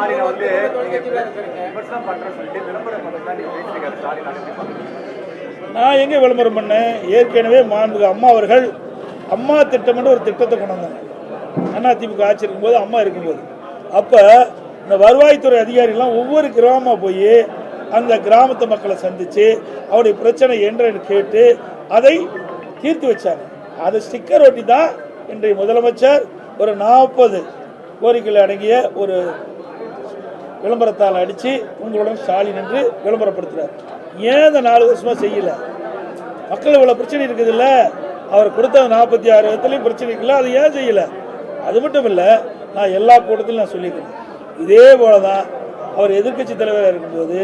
ஸ்டாலினை வந்து விமர்சனம் பண்ற சொல்லிட்டு விளம்பரம் பண்ணதான் நீங்க ஸ்டாலின் நான் எங்கே விளம்பரம் பண்ணேன்? ஏற்கனவே மாண்புக அம்மா அவர்கள் அம்மா திட்டம்னு ஒரு திட்டத்தை கொண்டு வந்தாங்க. அதிமுக ஆட்சி இருக்கும்போது அம்மா இருக்கும்போது. அப்போ இந்த வருவாய்த்துறை அதிகாரிகள்லாம் ஒவ்வொரு கிராமமாக போய் அந்த கிராமத்து மக்களை சந்தித்து அவருடைய பிரச்சனை என்னன்னு கேட்டு அதை தீர்த்து வச்சாங்க. அதை ஸ்டிக்கர் ஒட்டி தான் இன்றைய முதலமைச்சர் ஒரு நாற்பது கோரிக்கைகள் அடங்கிய ஒரு விளம்பரத்தால் அடித்து உங்களுடன் ஸ்டாலின் என்று விளம்பரப்படுத்துகிறார் ஏன் இந்த நாலு வருஷமாக செய்யலை? மக்கள் இவ்வளோ பிரச்சனை இருக்குதுல்ல? அவர் கொடுத்த நாற்பத்தி ஆறு இடத்துலையும் பிரச்சனை இருக்குல்ல? அது ஏன் செய்யல? அது மட்டும் இல்லை நான் எல்லா கூட்டத்திலும் நான் சொல்லிக்கிறேன் இதே போல தான் அவர் எதிர்க்கட்சி தலைவராக இருக்கும்போது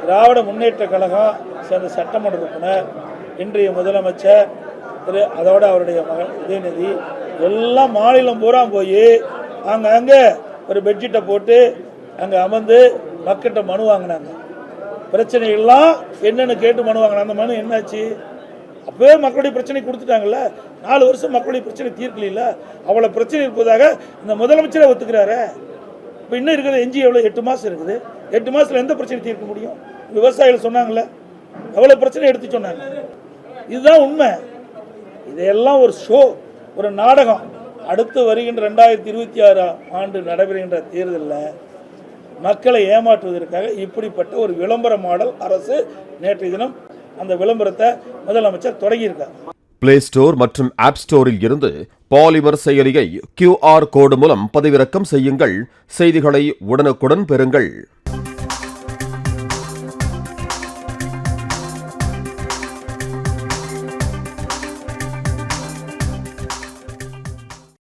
திராவிட முன்னேற்ற கழகம் சேர்ந்த சட்டமன்ற உறுப்பினர் இன்றைய முதலமைச்சர் திரு அதோட அவருடைய மகன் உதயநிதி எல்லாம் மாநிலம் பூரா போய் அங்கங்கே ஒரு பெட்ஷீட்டை போட்டு அங்கே அமர்ந்து மக்கள்கிட்ட மனு வாங்கினாங்க. பிரச்சனைகள்லாம் என்னென்னு கேட்டு மனு வாங்கினாங்க. அந்த மனு என்னாச்சு? அப்பவே மக்களுடைய பிரச்சனை கொடுத்துட்டாங்கல்ல? நாலு வருஷம் மக்களுடைய பிரச்சனை தீர்க்கல அவ்வளோ பிரச்சனை இருப்பதாக இந்த முதலமைச்சரை ஒத்துக்கிறாரே. இப்போ இன்னும் இருக்கிறது எஞ்சி எவ்வளோ எட்டு மாதம் இருக்குது. எட்டு மாதத்தில் எந்த பிரச்சனை தீர்க்க முடியும்? விவசாயிகள் சொன்னாங்கல்ல. எவ்வளோ பிரச்சனை எடுத்து சொன்னாங்க. இதுதான் உண்மை. இதையெல்லாம் ஒரு ஷோ ஒரு நாடகம். அடுத்து வருகின்ற ரெண்டாயிரத்தி இருபத்தி ஆறாம் ஆண்டு நடைபெறுகின்ற தேர்தலில் மக்களை ஏமாற்றுவதற்காக இப்படிப்பட்ட ஒரு விளம்பர மாடல் அரசு நேற்றைய தினம் அந்த விளம்பரத்தை முதலமைச்சர் தொடங்கியிருக்கார். பிளே ஸ்டோர் மற்றும் ஆப் ஸ்டோரில் இருந்து பாலிமர் செயலியை கியூஆர் கோடு மூலம் பதிவிறக்கம் செய்யுங்கள். செய்திகளை உடனுக்குடன் பெறுங்கள்.